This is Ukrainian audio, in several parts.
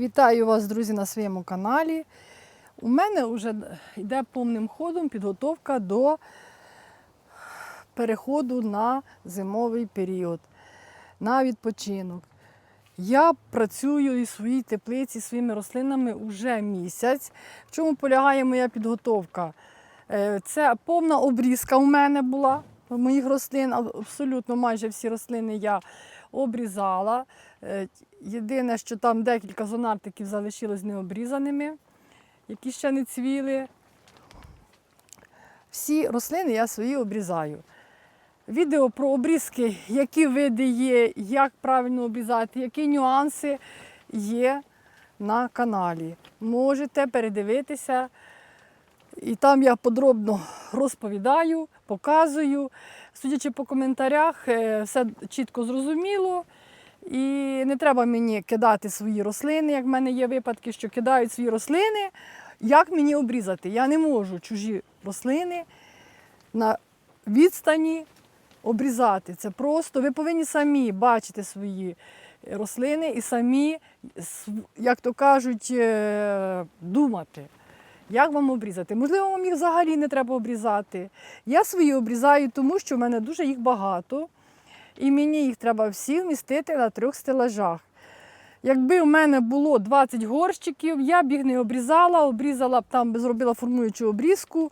Вітаю вас, друзі, на своєму каналі. У мене вже йде повним ходом підготовка до переходу на зимовий період, на відпочинок. Я працюю із своїй теплиці своїми рослинами вже місяць. В чому полягає моя підготовка? Е, Це повна обрізка у мене була моїх рослин. Абсолютно майже всі рослини я обрізала. Е, Єдине, що там декілька зонартиків залишилось необрізаними, які ще не цвіли. Всі рослини я свої обрізаю. Відео про обрізки, які види є, як правильно обрізати, які нюанси є на каналі. Можете передивитися. І там я подробно розповідаю, показую. Судячи по коментарях, е, все чітко зрозуміло. І не треба мені кидати свої рослини, як в мене є випадки, що кидають свої рослини. Як мені обрізати? Я не можу чужі рослини на відстані обрізати. Це просто ви повинні самі бачити свої рослини і самі, як то кажуть, е, думати. Як вам обрізати? Можливо, вам їх взагалі не треба обрізати. Я свої обрізаю, тому що в мене дуже їх багато, і мені їх треба всі вмістити на трьох стелажах. Якби в мене було 20 горщиків, я б їх не обрізала, обрізала б там, зробила формуючу обрізку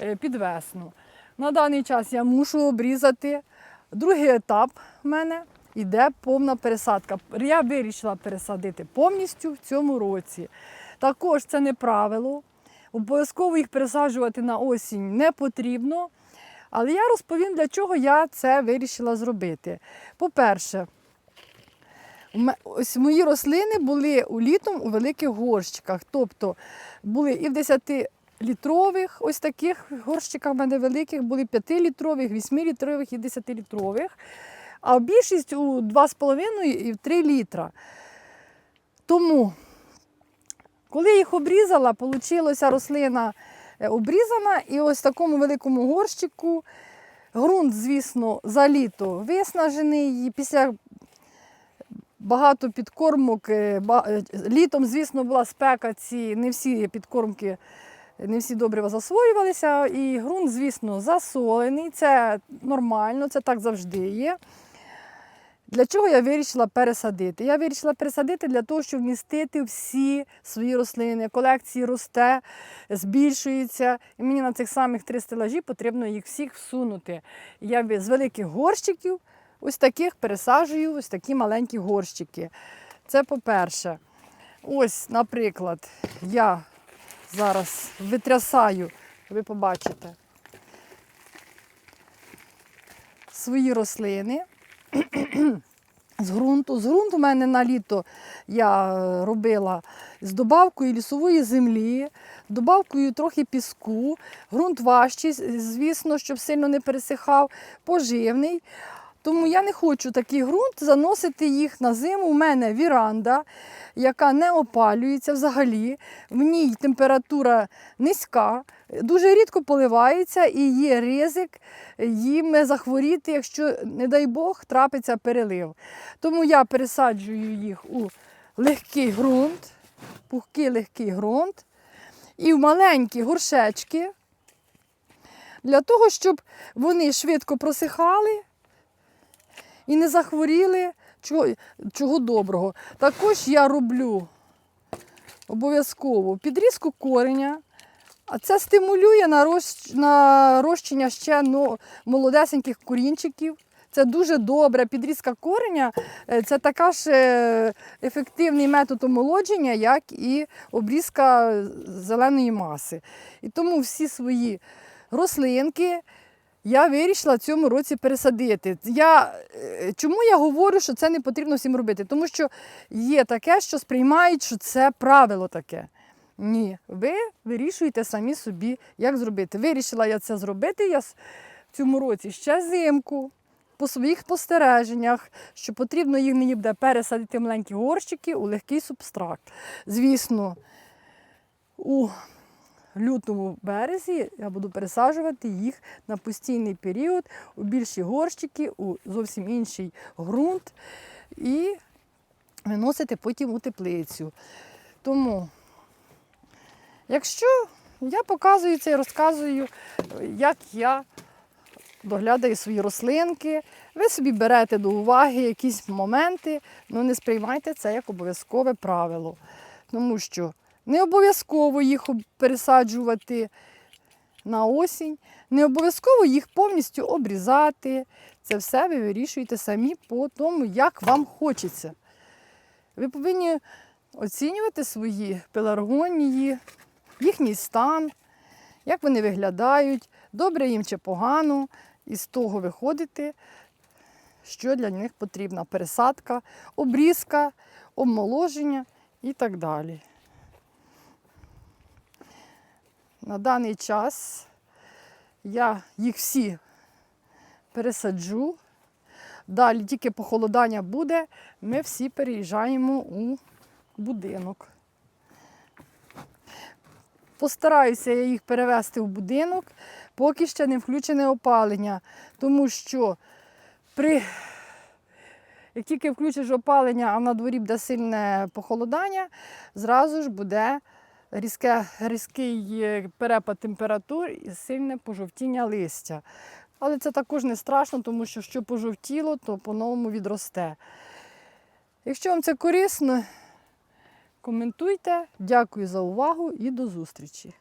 е, під весну. На даний час я мушу обрізати. Другий етап в мене йде повна пересадка. Я вирішила пересадити повністю в цьому році. Також це не правило. Обов'язково їх пересаджувати на осінь не потрібно. Але я розповім, для чого я це вирішила зробити. По-перше, ось мої рослини були літом у великих горщиках. Тобто були і в 10-літрових, ось таких горщиках в мене великих, були 5-літрових, 8-літрових і 10-літрових. А більшість у 2,5 і в 3 літра. Тому, коли їх обрізала, вийшла рослина е, обрізана, і ось в такому великому горщику. Ґрунт, звісно, за літо виснажений. І після багато підкормок. е, е, Літом, звісно, була спека, ці не всі підкормки, не всі добрива засвоювалися. І ґрунт, звісно, засолений. Це нормально, це так завжди є. Для чого я вирішила пересадити? Я вирішила пересадити для того, щоб вмістити всі свої рослини. Колекції росте, збільшується. І мені на цих самих три стелажі потрібно їх всіх всунути. Я з великих горщиків ось таких пересаджую ось такі маленькі горщики. Це по-перше. Ось, наприклад, я зараз витрясаю, ви побачите, свої рослини з ґрунту. З ґрунту у мене на літо я е, робила з добавкою лісової землі, добавкою трохи піску. Ґрунт важчий, звісно, щоб сильно не пересихав, поживний. Тому я не хочу такий ґрунт заносити їх на зиму. У мене віранда, яка не опалюється взагалі. В ній температура низька, дуже рідко поливається і є ризик їм захворіти, якщо, не дай Бог, трапиться перелив. Тому я пересаджую їх у легкий ґрунт, пухкий легкий ґрунт і в маленькі горшечки для того, щоб вони швидко просихали і не захворіли чого, чого доброго. Також я роблю обов'язково підрізку кореня, а це стимулює нарощ- нарощення ще ну, молодесеньких корінчиків. Це дуже добре. Підрізка кореня е, це така ж е, ефективний метод омолодження, як і обрізка зеленої маси. І тому всі свої рослинки я вирішила цьому році пересадити. Я, е, чому я говорю, що це не потрібно всім робити? Тому що є таке, що сприймають, що це правило таке. Ні, ви вирішуєте самі собі, як зробити. Вирішила я це зробити. Я в цьому році ще зимку. По своїх спостереженнях, що потрібно їх мені буде пересадити маленькі горщики у легкий субстракт. Звісно, у лютому березі я буду пересаджувати їх на постійний період у більші горщики, у зовсім інший ґрунт. І виносити потім у теплицю. Тому, якщо я показую це і розказую, як я доглядаю свої рослинки, ви собі берете до уваги якісь моменти, але не сприймайте це як обов'язкове правило. Тому що не обов'язково їх пересаджувати на осінь, не обов'язково їх повністю обрізати. Це все ви вирішуєте самі по тому, як вам хочеться. Ви повинні оцінювати свої пеларгонії, їхній стан, як вони виглядають, добре їм чи погано, і з того виходити, що для них потрібна пересадка, обрізка, обмоложення і так далі. На даний час я їх всі пересаджу. Далі тільки похолодання буде, ми всі переїжджаємо у будинок. Постараюся я їх перевезти в будинок, поки ще не включене опалення, тому що при як тільки включиш опалення, а на дворі буде сильне похолодання, зразу ж буде різке, різкий е, перепад температур і сильне пожовтіння листя. Але це також не страшно, тому що що пожовтіло, то по-новому відросте. Якщо вам це корисно, коментуйте. Дякую за увагу і до зустрічі!